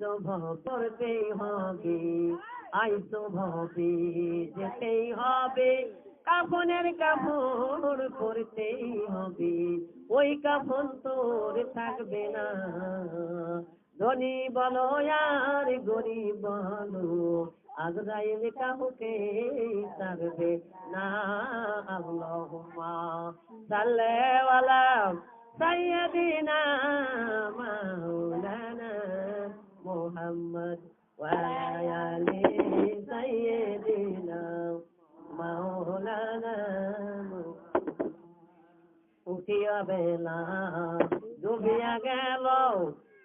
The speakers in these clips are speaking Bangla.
তো করতেই হবে আই তো ভবে যেতেই হবে। কাফনের কাপড় করতেই হবে। ওই কাফন তোর থাকবে না। ধনী বলো আর গরিব বলো, আজরাইল কাহুকে থাকবে না। আল্লাহুম্মা সাল্লাল্লাহু সাইয়্যিদিনা মাওলানা ওয়া আলি সাইয়্যিদিনা মাওলানা উঠিয়া বেলা, ডুবিয়া গেল,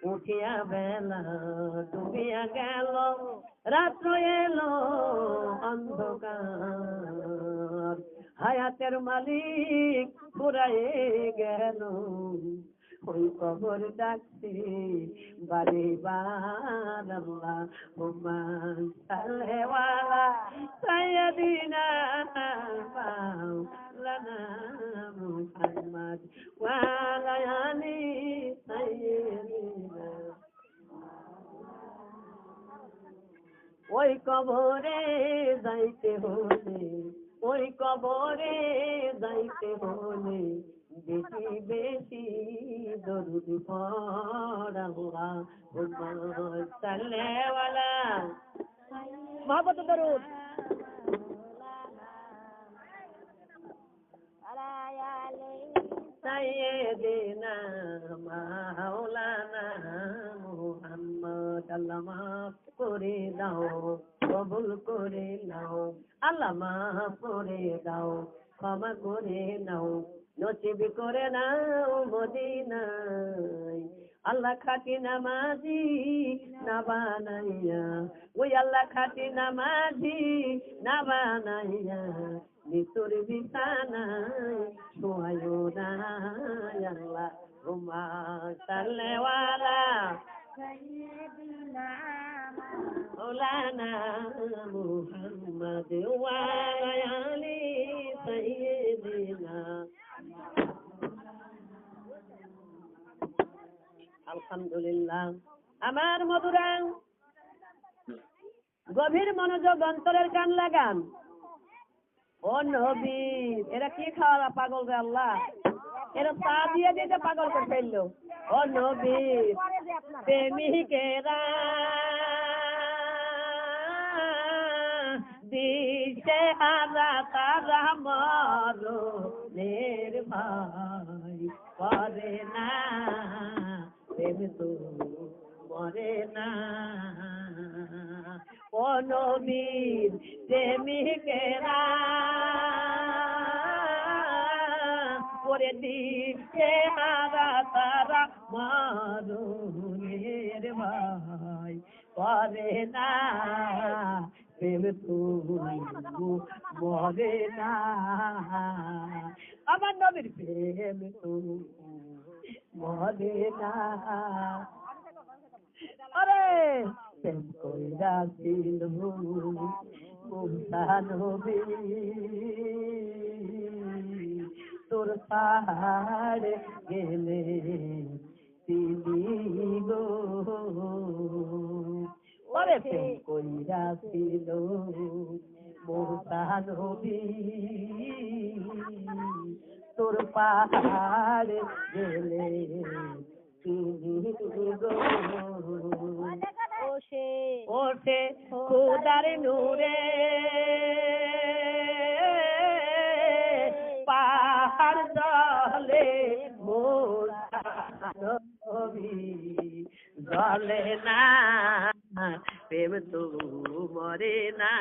উঠিয়া বেলা, ডুবিয়া গেল, রাত্র এলো অন্ধকার। হায়াতের মালিক পুরায়ে গেল ওই কবর ডাকছে, বারে বার আল্লাহ ওয়া আলি সাইয়্যিদিনা ওই কবরে যাইতে হলে, ওই কবরে যাইতে হলে বেশি বেশি দরুদ পড়াওয়া সাল্লেওয়ালা মহব্বত দরুদ সাইয়েদিনা মাওলানা মুহাম্মদ আল্লাহ মাফ করে দাও কবুল করে নাও আল্লাহ মাফ করে দাও ক্ষমা করে নাও নসিব করে নাও মদিনায়। আল্লাহ খাটি নামাজি না বানাইয়া। ওই আল্লাহ খাটি নামাজি না বানাইয়া। নিতুর বিছানায় শোয়ায় না। আল্লাহ রুমা সালেওয়ালা। সৈয়দিনা মাওলানা মুহাম্মদ ওয়া আলহামদুলিল্লাহ। আমার মধুরা, গভীর মনোযোগ অন্তরের কান লাগান। ও নবী, এরা কি খাওয়া পাগল রে আল্লাহ? এরা চা দিয়ে দিতে পাগল করে ফেলল। ও নবী প্রেমিকেরা দিশে হারা তারা মরো নের ভাই করে না। প্রেম তো, মরে না। ও নবীর প্রেমিকেরা করে দিচ্ছে হারা তারা মারুনের ভাই করে না। প্রেম তো, মরে না। আমার নবীর প্রেম তো মরে না। আরে! প্রেম কইরা মুসা তোর পাহাড় গেলে তিনি গো। ওরে প্রেম কইরা ছিল মুসা নবী। তোর পাহাড় গেলে ওঠে খোদার নূরে। পাহাড় মোরবি জলে না প্রেম তো মরে না।